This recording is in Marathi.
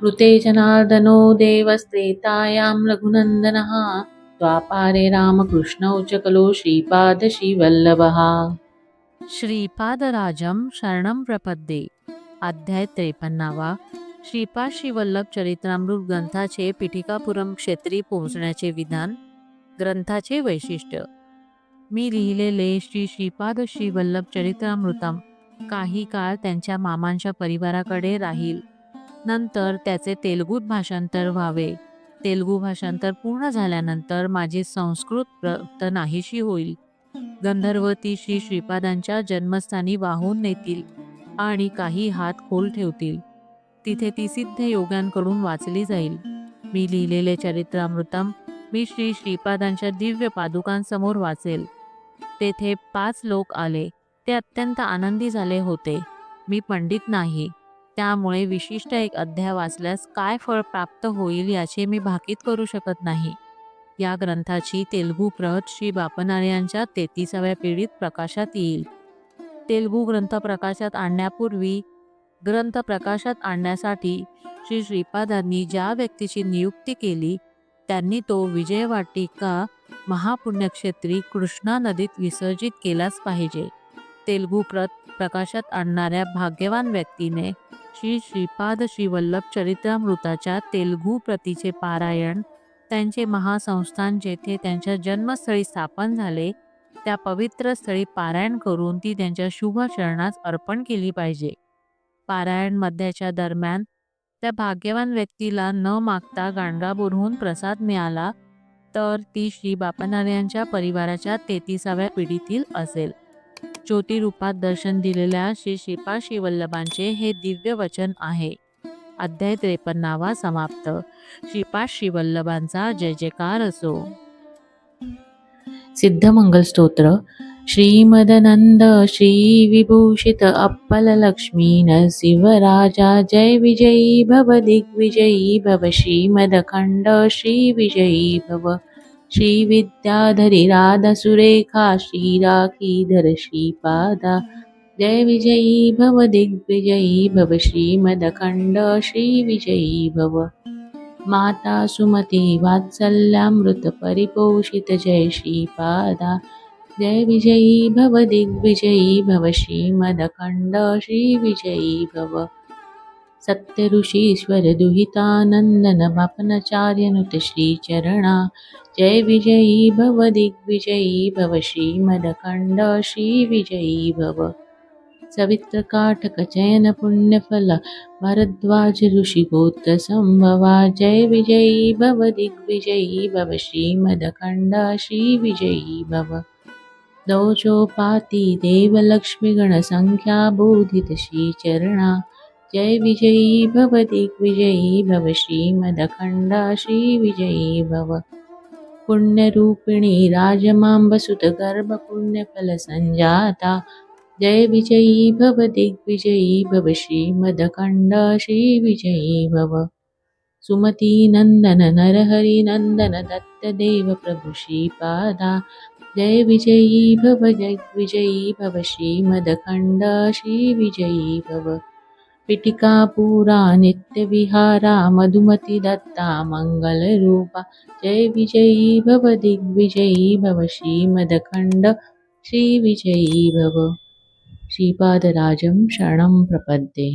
कृते जनार्दनो देवस्त्रेतायां रघुनन्दनः द्वापारे रामकृष्णौ च कलो श्रीपादश्रीवल्लभः श्रीपादराजं शरणं प्रपद्ये। अध्याय त्रेपन्नावा। श्रीपाद श्रीवल्लभ चरित्रामृत ग्रंथाचे पिठिकापुरम क्षेत्री पोहोचण्याचे विधान ग्रंथाचे वैशिष्ट्य। मी लिहिलेले श्री श्रीपाद श्रीवल्लभ चरित्रामृतम काही काळ त्यांच्या मामांच्या परिवाराकडे राहील। नंतर त्याचे तेलुगूत भाषांतर व्हावे. तेलुगू भाषांतर पूर्ण झाल्यानंतर माझी संस्कृत प्रत नाहीशी होईल. गंधर्वती श्री श्रीपादांच्या जन्मस्थानी वाहून नेतील आणि काही हात खोल ठेवतील. तिथे ती सिद्ध योग्यांकडून वाचली जाईल. मी लिहिलेले चरित्रामृतम मी श्री श्रीपादांच्या दिव्य पादुकांसमोर वाचेल. तेथे पाच लोक आले. ते अत्यंत आनंदी झाले होते. मी पंडित नाही. त्यामुळे विशिष्ट एक अध्याय वाचल्यास काय फळ प्राप्त होईल याचे मी भाकीत करू शकत नाही. या ग्रंथाची तेलुगू प्रत श्री बापनार्यांच्या तेहतीसाव्या पिढीत प्रकाशात येईल. तेलुगू ग्रंथ प्रकाशात आणण्यापूर्वी ग्रंथ प्रकाशात आणण्यासाठी श्री श्रीपादांनी ज्या व्यक्तीची नियुक्ती केली त्यांनी तो विजयवाटिका महापुण्यक्षेत्री कृष्णा नदीत विसर्जित केलाच पाहिजे. तेलुगू प्रत प्रकाशात आणणाऱ्या भाग्यवान व्यक्तीने श्री श्रीपाद श्रीवल्लभ चरित्रामृताच्या तेलगू प्रतीचे पारायण त्यांचे महासंस्थान जेथे त्यांच्या जन्मस्थळी स्थापन झाले त्या पवित्र स्थळी पारायण करून ती त्यांच्या शुभ चरणास अर्पण केली पाहिजे. पारायण मध्याच्या दरम्यान त्या भाग्यवान व्यक्तीला न मागता गाणगापूरहून प्रसाद मिळाला तर ती श्री बापनार्यांच्या परिवाराच्या तेहतीसाव्या पिढीतील असेल. ज्योतिरूपात दर्शन दिलेल्या श्री श्रीपाद श्रीवल्लभांचे हे दिव्य वचन आहे. अध्याय त्रेपन्नावा समाप्त. श्रीपाद श्रीवल्लभांचा जय जयकार असो. सिद्धमंगल स्तोत्र श्रीमदनंद श्री विभूषित अप्पल लक्ष्मी नरसिंहराजा जय विजयी भव दिग्विजयी भव श्रीमदखंड श्री विजयी भव श्री विद्याधरी राधा सुरेखा श्रीराखीधर श्रीपादा। जय विजयी भव दिग्विजयी भव श्रीमदखंड श्री विजयी भव। माता सुमती वात्सल्यामृत परिपोषित जय श्रीपादा। जय विजयी भव दिग्विजयी भव श्रीमदखंड श्री विजयी भव। सत्य ऋषीश्वर दुहितानंदन बापनाचार्य श्रीचरणा। जय विजयी भव दिग्विजयी भव श्रीमदखंड श्री विजयी भव। सवित्र काटक चयन पुण्यफल भरद्वाज ऋषि गोत्र संभवा। जय विजयी भव दिग्विजयी भव श्रीमदखंड श्री विजयी भव। दौजोपाती देवलक्ष्मीगण संख्या बोधित श्रीचरणा। जय विजयी भव दिग्विजयी भव श्रीमदखंड श्री विजयी भव। पुण्यरूपिणी राजमाम्बसुतगर्भपुण्यफलसञ्जाता जय विजयी भव दिग्विजयी भव श्रीमदखंड श्री विजयी भव। सुमती नरहरिनन्दन नरहरी नंदन जय विजयी भव जग्विजयी भव श्रीमदखंड श्री विजयी पिटिकापुरा नित्यविहारा मधुमती दत्ता मङ्गलरूपा जय विजयी भव दिग्विजयी भव श्रीमदखंड श्रीविजयी भव। श्रीपादराजं शरणं प्रपद्ये